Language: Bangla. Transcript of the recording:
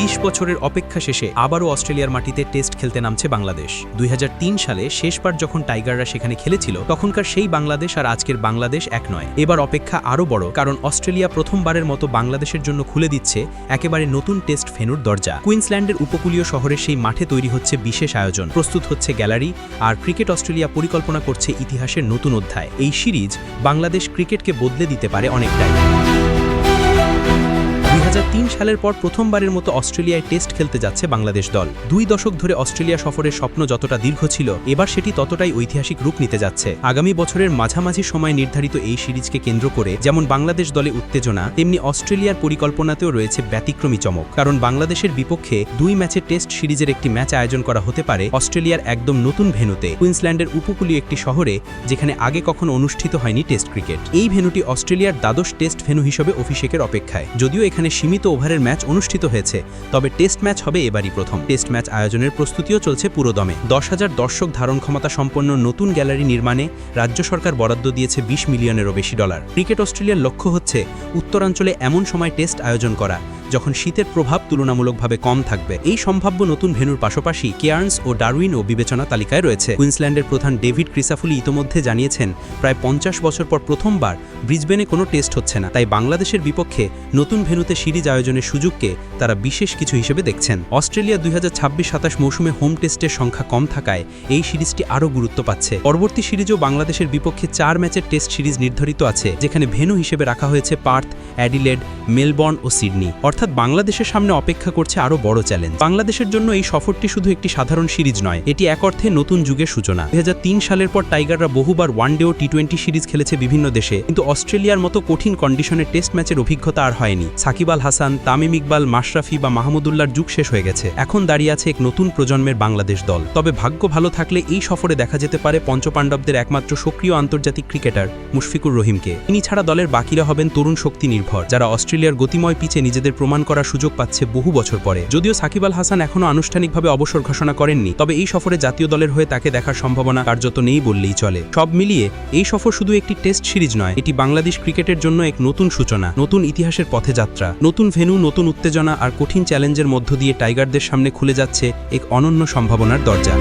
বিশ বছরের অপেক্ষা শেষে আবারও অস্ট্রেলিয়ার মাটিতে টেস্ট খেলতে নামছে বাংলাদেশ। দুই হাজার তিন সালে শেষবার যখন টাইগাররা সেখানে খেলেছিল, তখনকার সেই বাংলাদেশ আর আজকের বাংলাদেশ এক নয়। এবার অপেক্ষা আরও বড়, কারণ অস্ট্রেলিয়া প্রথমবারের মতো বাংলাদেশের জন্য খুলে দিচ্ছে একেবারে নতুন টেস্ট ফেনুর দরজা। কুইন্সল্যান্ডের উপকূলীয় শহরের সেই মাঠে তৈরি হচ্ছে বিশেষ আয়োজন। প্রস্তুত হচ্ছে গ্যালারি আর ক্রিকেট অস্ট্রেলিয়া পরিকল্পনা করছে ইতিহাসের নতুন অধ্যায়। এই সিরিজ বাংলাদেশ ক্রিকেটকে বদলে দিতে পারে অনেকটাই। সালের পর প্রথমবারের মতো অস্ট্রেলিয়ায় টেস্ট খেলতে যাচ্ছে বাংলাদেশ দল। দুই দশক ধরে অস্ট্রেলিয়া সফরের স্বপ্ন যতটা দীর্ঘ ছিল, এবার সেটি ততটাই ঐতিহাসিক রূপ নিতে যাচ্ছে। আগামী বছরের মাঝামাঝি সময় নির্ধারিত এই সিরিজকে কেন্দ্র করে যেমন বাংলাদেশ দলে উত্তেজনা, তেমনি অস্ট্রেলিয়ার পরিকল্পনাতেও রয়েছে ব্যতিক্রমী চমক। কারণ বাংলাদেশের বিপক্ষে দুই ম্যাচের টেস্ট সিরিজের একটি ম্যাচ আয়োজন করা হতে পারে অস্ট্রেলিয়ার একদম নতুন ভেনুতে কুইন্সল্যান্ডের উপকূলীয় একটি শহরে, যেখানে আগে কখনো অনুষ্ঠিত হয়নি টেস্ট ক্রিকেট। এই ভেনুটি অস্ট্রেলিয়ার দ্বাদশ টেস্ট ভেনু হিসেবে অভিষেকের অপেক্ষায়, যদিও এখানে সীমিত ওভারের ম্যাচ অনুষ্ঠিত হয়েছে, তবে টেস্ট ম্যাচ হবে এবারই প্রথম। টেস্ট ম্যাচ আয়োজনের প্রস্তুতিও চলছে পুরোদমে। দশ হাজার দর্শক ধারণ ক্ষমতা সম্পন্ন নতুন গ্যালারি নির্মাণে রাজ্য সরকার বরাদ্দ দিয়েছে বিশ মিলিয়নেরও বেশি ডলার। ক্রিকেট অস্ট্রেলিয়ার লক্ষ্য হচ্ছে উত্তরাঞ্চলে এমন সময় টেস্ট আয়োজন করা। যখন শীতের প্রভাব তুলনামূলকভাবে কম থাকবে, এই সম্ভাব্য নতুন ভেনুর পাশাপাশি কেয়ার্নস ও ডারউইন ও বিবেচনা তালিকায় রয়েছে। কুইন্সল্যান্ডের প্রধান ডেভিড ক্রিসাফুলি ইতোমধ্যে জানিয়েছেন, প্রায় পঞ্চাশ বছর পর প্রথমবার ব্রিজবেনে কোনো টেস্ট হচ্ছে না, তাই বাংলাদেশের বিপক্ষে নতুন ভেনুতে সিরিজ আয়োজনের সুযোগকে তারা বিশেষ কিছু হিসেবে দেখছেন। অস্ট্রেলিয়া দুই হাজার ছাব্বিশ সাতাশ মৌসুমে হোম টেস্টের সংখ্যা কম থাকায় এই সিরিজটি আরও গুরুত্ব পাচ্ছে। পরবর্তী সিরিজেও বাংলাদেশের বিপক্ষে চার ম্যাচের টেস্ট সিরিজ নির্ধারিত আছে, যেখানে ভেনু হিসেবে রাখা হয়েছে পার্থ, অ্যাডিলেড, মেলবর্ন ও সিডনি। অর্থাৎ বাংলাদেশের সামনে অপেক্ষা করছে আরও বড় চ্যালেঞ্জ। বাংলাদেশের জন্য এই সফরটি শুধু একটি সাধারণ সিরিজ নয়, এটি এক অর্থে নতুন যুগের সূচনা। দুই হাজার তিন সালের পর টাইগাররা বহুবার ওয়ানডে ও টি টোয়েন্টি সিরিজ খেলেছে বিভিন্ন দেশে, কিন্তু অস্ট্রেলিয়ার মতো কঠিন কন্ডিশনে টেস্ট ম্যাচের অভিজ্ঞতা আর হয়নি। সাকিব আল হাসান, তামিম ইকবাল, মাশরাফি বা মাহমুদুল্লাহর যুগ শেষ হয়ে গেছে। এখন দাঁড়িয়ে আছে এক নতুন প্রজন্মের বাংলাদেশ দল। তবে ভাগ্য ভালো থাকলে এই সফরে দেখা যেতে পারে পঞ্চপাণ্ডবদের একমাত্র সক্রিয় আন্তর্জাতিক ক্রিকেটার মুশফিকুর রহিমকে। তিনি ছাড়া দলের বাকিরা হবেন তরুণ শক্তি নির্ভর, যারা অস্ট্রেলিয়ার গতিময় পিচে নিজেদের প্রমাণ করার সুযোগ পাচ্ছে বহু বছর পরে। যদিও সাকিব আল হাসান এখনও আনুষ্ঠানিকভাবে অবসর ঘোষণা করেননি, তবে এই সফরে জাতীয় দলের হয়ে তাকে দেখার সম্ভাবনা কার্যত নেই বললেই চলে। সব মিলিয়ে এই সফর শুধু একটি টেস্ট সিরিজ নয়, এটি বাংলাদেশ ক্রিকেটের জন্য এক নতুন সূচনা, নতুন ইতিহাসের পথে যাত্রা, নতুন ভেন্যু, নতুন উত্তেজনা আর কঠিন চ্যালেঞ্জের মধ্য দিয়ে টাইগারদের সামনে খুলে যাচ্ছে এক অনন্য সম্ভাবনার দরজা।